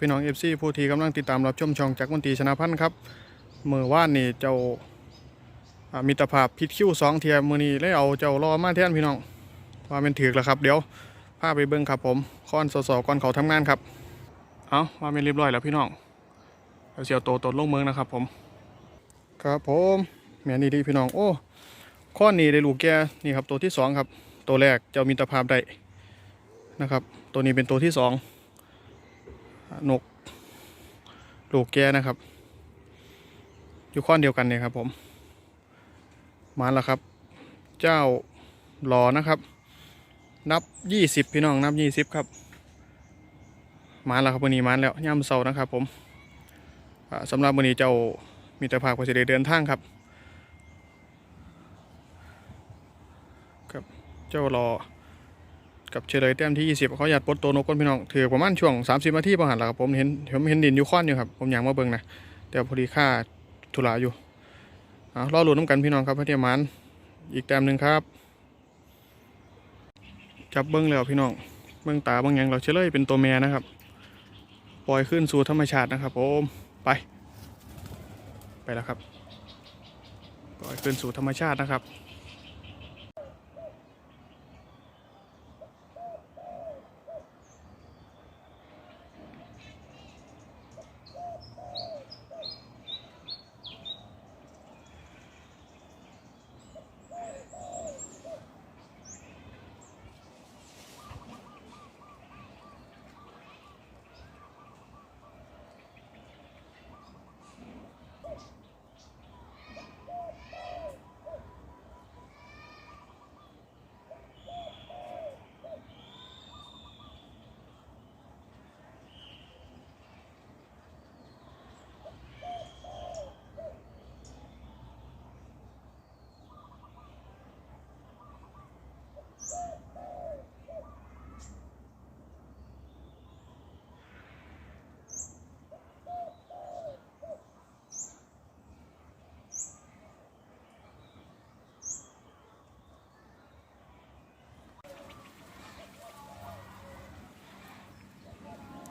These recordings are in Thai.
พี่น้องเอฟซีผู้ที่กำลังติดตามรับชมช่องจากมนตรีชนะพันธ์ครับเมื่อว่านนี่เจ้ามิตรภาพพิษคิวสองเทียมือนี้เลยเอาเจ้ารอมาแทนพี่น้องว่าเป็นถือกแล้วครับ เดี๋ยวพาไปเบิ้งครับผมค้อนสสก่อนเขาทำงานครับเอาว่าเป็นเรียบร้อยแล้วพี่น้องเดี๋ยวเสียวโตตนลงเมืองนะครับ ผม ครับผมแม่นี่ดีพี่น้องโอ้ข้อนี้ได้ลูกแกนี่ครับตัวที่สองครับ ตัวแรกเจ้ามิตรภาพได้นะครับ ตัวนี้เป็นตัวที่สอง นกลูกแกนะครับ อยู่ข้อนเดียวกันเนี่ยครับ ผม มาแล้วครับ เจ้าหลอนะครับ นับยี่สิบพี่น้องนับยี่สิบครับ มาแล้วครับวันนี้มาแล้วย่ำเสานะครับ ผมอ่าสำหรับวันนี้เจ้ามีแต่ภาพก็จะได้เดินทางครับ ครับ เจ้าหลอ กับเฉลยแต้มที่ 20เขาอยากปลดตัวนกก้นพี่น้องถือประมาณช่วง 30นาทีประหันแหละครับผมเห็นผมเห็นดินอยู่ค้อนอยู่ครับผมอยากมาเบิ่งนะแต่พอดีค่าธุระอยู่เอารอลุ้นน้ำกันพี่น้องครับพระเทียมานอีกแต้มหนึ่งครับ จับเบิ้งแล้วพี่น้องเบิ้งตาบิ้งหยังเราเฉลยเป็นตัวแม่นะครับ ปล่อยขึ้นสู่ธรรมชาตินะครับผมไป ไปแล้วครับ ปล่อยขึ้นสู่ธรรมชาตินะครับ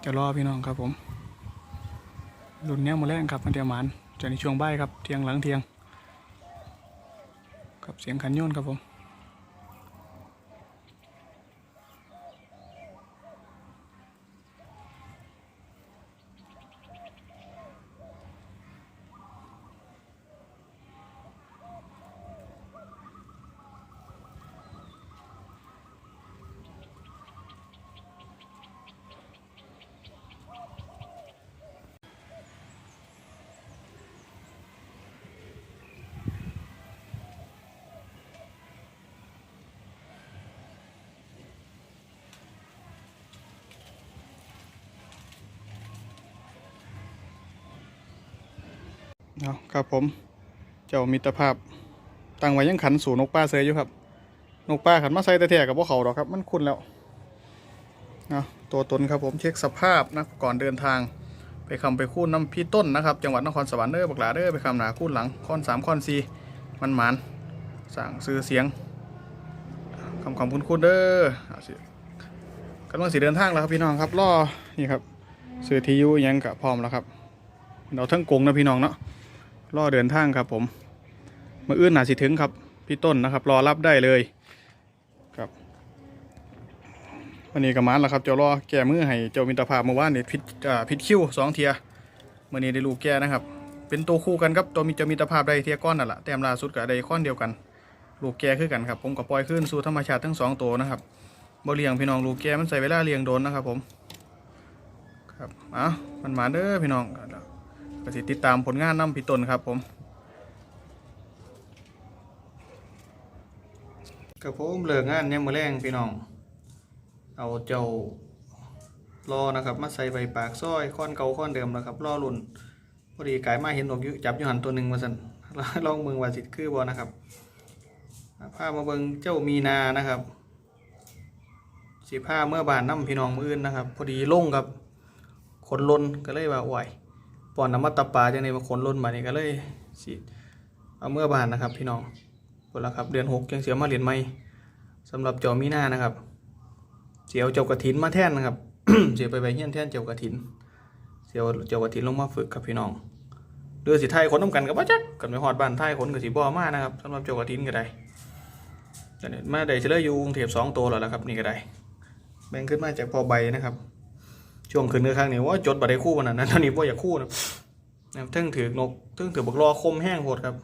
จะรอพี่น้องครับผมรุ่นเนี้ยมาแรกครับมันเดียวหมานจะในช่วงบ่ายครับเทียงหลังเทียง กับเสียงขันยนครับผม เอาครับผม เจ้ามิตรภาพ ตั้งไว้ยังขันสู่นกป้าเสยอยู่ครับ นกป้าขันมาใส่ตะแถกับพวกเขาดอกครับ มันคุ้นแล้วเอาตัวตนครับผมเช็คสภาพนะก่อนเดินทาง ไปคำไปคูนน้ำพี่ต้นนะครับ จังหวัดนครสวรรค์เด้อบักหลาเด้อไปคำหนาคูนหลังค้อนสามค้อนสี่มันหมานสั่งซื้อเสียงคำคำคุณคุณเด้อเอาสิกำลังสีเดินทางแล้วครับพี่น้องครับล่อนี่ครับซื้อทียูยังกับพร้อมแล้วครับเราทั้งกงนะพี่น้องเนาะ รอเดินทางครับผมมื่ออื่นหนาสิถึงครับ พี่ต้นนะครับ รอรับได้เลยครับวันนี้กับมันแล้วครับเจ้ารอแก้มือให้เจ้ามิตรภาพเมื่อวานนี่พิษพิษคิวสองเทียเมื่อนี้ได้ลูกแก้นะครับ เป็นตัวคู่กันครับตัวมีเจ้ามิตรภาพได้เทียก้อนนั่นแหละแต้มล่าสุดกับได้ข้อนเดียวกัน ลูกแก้คือกันครับผมกับปล่อยขึ้นสู่ธรรมชาติทั้งสองตัวนะครับบ่เลี้ยงพี่น้องลูกแก้มันใส่เวลาเลี้ยงโดนนะครับผมครับอะมันมาเด้อพี่น้อง ก็สิติดตามผลงานน้ำพี่ตนครับผมกับผมเลิกงานยังมาแรงพี่น้อง เอาเจ้ารอนะครับ มาใส่ใบปากซ้อยค้อนเก่าค้อนเดิมนะครับรอรุ่นพอดีกายมาเห็นนกยู่จับยูหันตัวหนึ่งมาสันลองเมืองว่าสิคือบอนะครับพามาเบิงเจ้ามีนานะครับ สีผ้าเมื่อบานน้ำพี่น้องมืออื่นนะครับ พอดีลงครับขนลนก็เลยว่าไหว ปอนน้ำมันตะปาจังในมาขนล้นมานี่ก็เลยสิเอาเมื่อบานนะครับ พี่น้องหมดแล้วครับเดือนหกยังเสียมาเหรียญไม่สำหรับจอมีหน้านะครับ เสียวเจ้ากระถินมาแท่นนะครับ เสียไปไปเฮี้ยนแท่นเจ้ากระถินเจียวเจียวกะทินลงมาฝึกครับพี่น้องเรือสิไทยขนน้ำกันกับว่าจักกันไปฮอดบ้านไทยขนกับสีบ่อมานะครับสำหรับเจียวกะทินก็ได้แต่เนี่ยมาได้เฉลยอยู่กรุงเทพสองตัวแล้วละครับนี่ก็ได้ แบ่งขึ้นมาจากพอใบนะครับ ช่วงขึ้นเนื้อข้างนี้ว่าจดบัตรได้คู่มันนั้นตอนนี้ว่าอยากคู่นะนะครับเทิงถือนกเทิงถือบักรอคมแห้งโหดครับ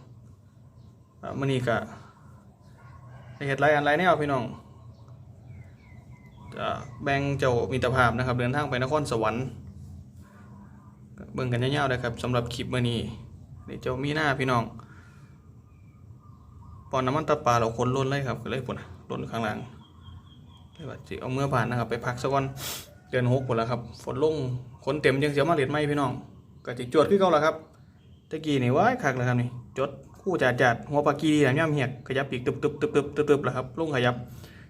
มันนี่ก็ได้เห็ดไรอันไรแนวพี่น้องจะแบ่งเจ้ามิตรภาพนะครับ เดินทางไปนครสวรรค์เบิ่งกันยาวๆนะครับสำหรับคลิปมื่อนี้นี่เจ้ามีหน้าพี่น้องปอนน้ำมันตะปาเราคนล้นเลยครับก็เลยปุ่นล้นข้างหลังเลยว่าสิเอาเมื่อผ่านนะครับ ไปพักสักวัน เดือนหกหมดแล้วครับฝนลงฝนเต็มยังเสียมาเล็ดไหมพี่น้องก็จิจวดขึ้นเก่าแล้วครับตะกี้นี่ว้ายคักเลยครับนี่จดคู่จัดจัดหัวปลากีดีนะย่ำเหียกขยับปีกตึบตึบตึบตึบตึบตึบแล้วครับลงขยับ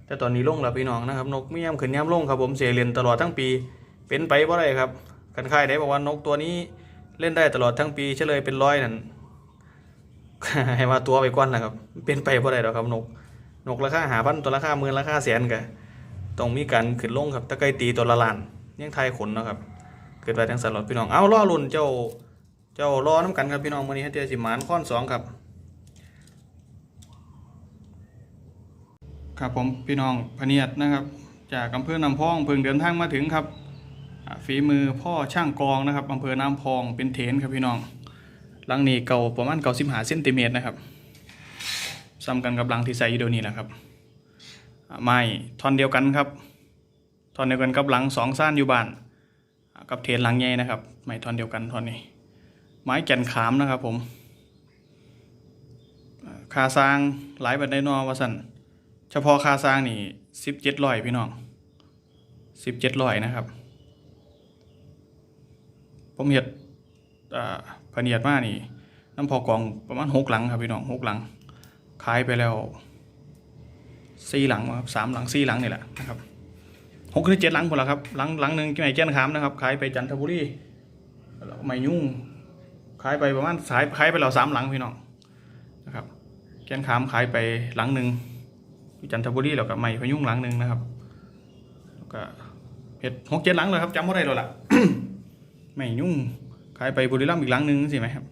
แต่ตอนนี้ลงแล้วพี่น้องนะครับนกไม่ย่ำขึ้นย่ำลงครับผมเสียเรียนตลอดทั้งปี เป็นไปเพราะอะไรครับกันค่ายได้บอกว่านกตัวนี้เล่นได้ตลอดทั้งปีเฉลยเป็นร้อยนั่นให้มาตัวไปก้อนนะครับ เป็นไปเพราะอะไรหรอครับนกนกราคาหาพันตัวราคาหมื่นราคาแสนกัน ต้องมีการขึ้นลงครับตะไคร้ตีตัวละลานยังไทยขนนะครับ เกิดไปทางสลอดพี่น้อง เอาล่อรุ่นเจ้าเจ้ารอน้ำกันครับพี่น้องวันนี้ให้เตียสิหมานข้อนสองครับ ครับผมพี่น้องพเนียดนะครับ จากอำเภอน้ำพองเพิ่งเดินทางมาถึงครับฝีมือพ่อช่างกองนะครับอำเภอน้ำพองเป็นเถนครับพี่น้องหลังนี้เก่าประมาณเก่าสิบหาเซนติเมตรนะครับซ้ำกันกับหลังที่ใส่อยู่เดี๋ยวนี้นะครับ ไม้ท่อนเดียวกันครับท่อนเดียวกันกับหลังสองซ่านอยู่บ้านกับเทนหลังใหญ่นะครับ ไม้ท่อนเดียวกันท่อนนี้ ไม้แก่นขามนะครับผมคาซางหลายแบบได้นอวสันเฉพาะคาซางนี่สิบเจ็ดร้อยพี่น้องสิบเจ็ดร้อยนะครับ ผมเห็ดอ่าพเนียดมากนี่น้ำพอกองประมาณหกหลังครับพี่น้องหกหลังขายไปแล้ว สี่หลังครับสามหลังสี่หลังนี่แหละนะครับหกหรือเจ็ดหลังหมดแล้วครับหลังหลังหนึ่งที่ไหนแจ้นขามนะครับขายไปจันทบุรีแล้วไม่ยุ่งขายไปประมาณขายขายไปแล้วสามหลังพี่น้องนะครับแจ้นขามขายไปหลังหนึ่งจันทบุรีแล้วก็ไม่พยุ่งหลังหนึ่งนะครับแล้วก็เห็ดหกเจ็ดหลังเลยครับจำไม่ได้แล้วล่ะไม่ยุ่งขายไปบุรีรัมย์อีกหลังหนึ่งสิไหมครับ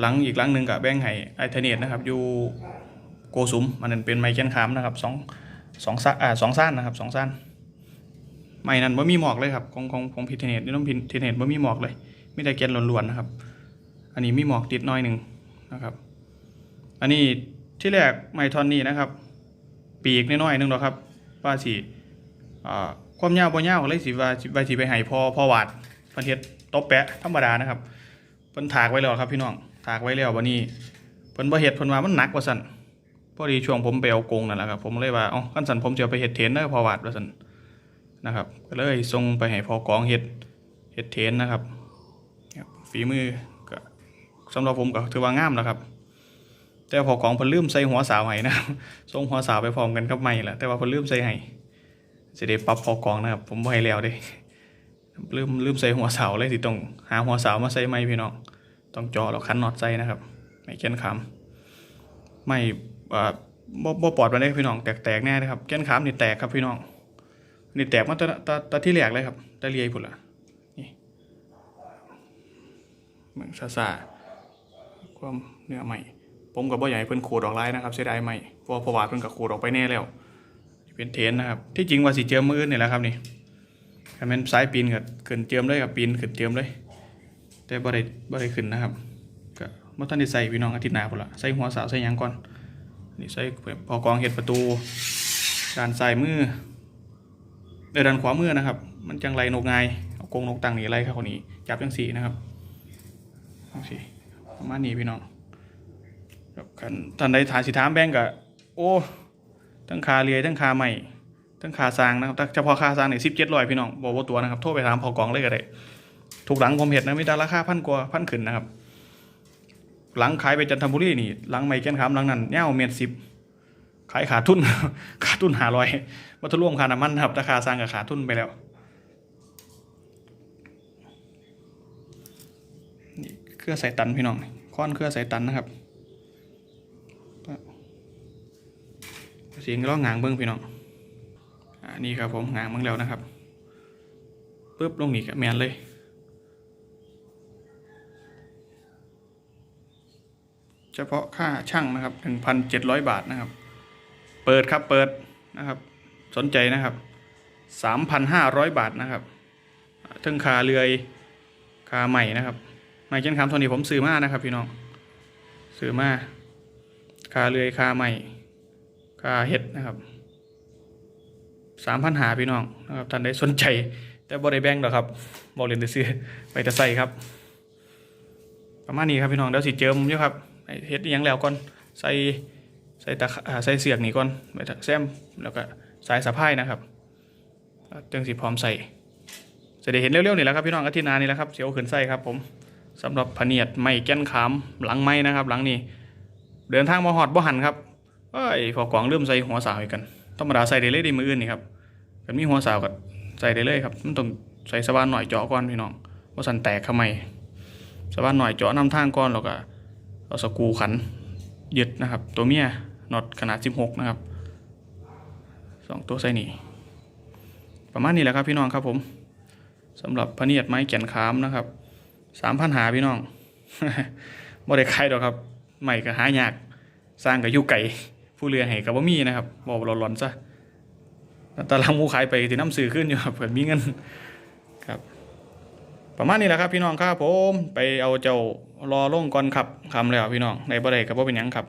หลังอีกหลังหนึ่งกับแบงค์ไห้ไอเทเนตนะครับอยู่ โกสุมมันนั้นเป็นไม้แกนขามนะครับสองสองซ่าอ่าสองซ่านนะครับสองซ่านไม้นั้นไม่มีหมอกเลยครับของของของพิเทเนตนี่ต้องพิเทเนตไม่มีหมอกเลยมีแต่แกนล้วนๆนะครับ อันนี้มีหมอกติดน้อยหนึ่งนะครับ อันนี้ที่แรกไม้ทอนนี้นะครับ ปีกน้อยๆหนึงหรอกครับว่าสิอ่าความยาวบ่ยาวเลยสิว่าสิว่าสิไปให้พอพอวาดพันเฮ็ดตบแปะธรรมดานะครับเพิ่นถากไว้แล้วครับพี่น้องถากไว้แล้ววันนี้เพิ่นบ่เฮ็ดเพิ่นว่ามันหนักกว่าสั่น พอดีช่วงผมไปเอากงนั่นแหละครับผมเลยว่าอ๋อขั้นสันผมจะไปเห็ดเทนนอร์พอวัดแล้วสันนะครับก็เลยส่งไปให้พอกองเห็ดเห็ดเทนนะครับฝีมือก็สำหรับผมก็ถือว่างามแล้วครับ แต่พอกองเพิ่นลืมใส่หัวสาวให้นะครับส่งหัวสาวไปพร้อมกันกับไม้แหละแต่ว่าเพิ่นลืมใส่ให้สิได้ปรับพอกองนะครับ ผมบ่ให้แล้วเด้ลืมลืมใส่หัวสาวเลยสิต้องหาหัวสาวมาใส่ไม้พี่น้อง ต้องจาะแล้วคันน็อตใส่นะครับ ไม่เกียนขามไม่ บ่บ่ปลอดมาได้พี่น้องแตกแตกแน่เลยครับแก้นขามนี่แตกครับพี่น้องนี่แตกมาตะตะตะที่แหลกเลยครับตะเลียพุ่นละนี่เหมือนซาซาความเนื้อใหม่ผมกับบ่ใหญ่เพิ่นขูดออกไลายนะครับเสียดายใหม่เพราะว่าเพราะว่าเพิ่นก็ขูดออกไปแน่แล้วเป็นเทนนะครับที่จริงว่าสิเจิมมืออื่นนี่แหละครับนี่ถ้าแม่นสายปีนก็ขึ้นเจิมเลยกับปีนขึ้นเจิมเลย แต่บ่ได้บ่ได้ขึ้นนะครับก็บ่ทันได้ใส่พี่น้องอาทิตย์หน้าพุ่นละใส่หัวสาวใส่ยังก่อน นี่ใส่พอกองเห็ดประตูด้านซ้ายมือเออด้านขวามือนะครับ มันจังไรนกไงเอากรงนกตังนี่ไรครับคนนี้จับจังสีนะครับจังสีประมาณนี้พี่น้องครับคันท่านใดถามสิถามแบงก์กะโอ้ทั้งคาเรียทั้งคาใหม่ทั้งคาซางนะครับเฉพาะคาซางเนี่ยสิบเจ็ดร้อยพี่น้องบอกว่าตัวนะครับโทรไปถามพอกองเลยก็ได้ถูกหลังผมเห็ดนะมีแต่ราคาพันกว่าพันขึ้นนะครับ หลังขายไปจันทบุรีนี่หลังไม่แก้นขามหลังนั้นเน่าเมตรสิบขายขาดทุน ขาดทุนหาร้อยวัตถุมค่าน้ำมันครับราคาสร้างกับขาดทุนไปแล้วนี่เครือใส่ตันพี่น้องค้อนเครือใส่ตันนะครับเสียงร้องงางเบิ้งพี่น้องอ่านี่ครับผมงางเบิ้งแล้วนะครับปุ๊บลงนี่กับแมนเลย เฉพาะค่าช่างนะครับ 1,700 บาทนะครับ เปิดครับเปิดนะครับ สนใจนะครับ 3,500 บาทนะครับทั้งคาเรือยคาใหม่นะครับไม้เช่นคำโทนี้ผมซื้อมานะครับ พี่น้องซื้อมาคาเรือยคาใหม่คาเห็ดนะครับสามพันหาพี่น้องนะครับท่านได้สนใจ แต่บ่ได้แบงหรอครับบอกเรียนซื้อไปแต่ใส่ครับ ประมาณนี้ครับพี่น้องเดี๋ยวสิเจิมอยู่ครับ ให้เฮ็ดยังแล้วก่อนใส่ใส่ตะใส่เสียกนี่ก่อนไปแซมแล้วก็สายสะพายนะครับจังสิพร้อมใส่จะได้เห็นเร็วๆนี่แหละครับพี่น้องอาทิตย์นานี่แหละครับเสียวขึ้นใส่ครับผมสำหรับพะเนียดไม้แก้นขามหลังไม้นะครับ หลังนี้ เดินทางมาหอดบ่หันครับเอ้ยพอกวางเริ่มใส่หัวสาวอีกกันธรรมดาใส่ได้เลยดีมืออื่นนี่ครับกันมีหัวสาวก็ใส่ได้เลยครับมันต้องใส่สว่านหน่อยเจาะก่อนพี่น้องว่าสันแตกทำไมสว่านหน่อยเจาะนำทางก่อนแล้วก็ เอาสกูขันยึดนะครับ ตัวเมียน็อตขนาด 16 นะครับสองตัวใส่นี่ประมาณนี้แหละครับพี่น้องครับผมสำหรับพเนียดไม้แก่นขามนะครับสามพันหาพี่น้องบ่ได้ขายดอกครับใหม่ก็หายากสร้างกับยุไก่ผู้เรือให้กับว่มีนะครับบอกหลอนๆซะตารางมูขายไปที่น้ำสื่อขึ้นอยู่ครับเผื่อมีเงินครับ ประมาณนี้แหละครับพี่น้องครับผมไปเอาเจ้า รอลงก่อนครับคำแล้วพี่น้องในบ่ได้กับว่าเป็นหยังครับ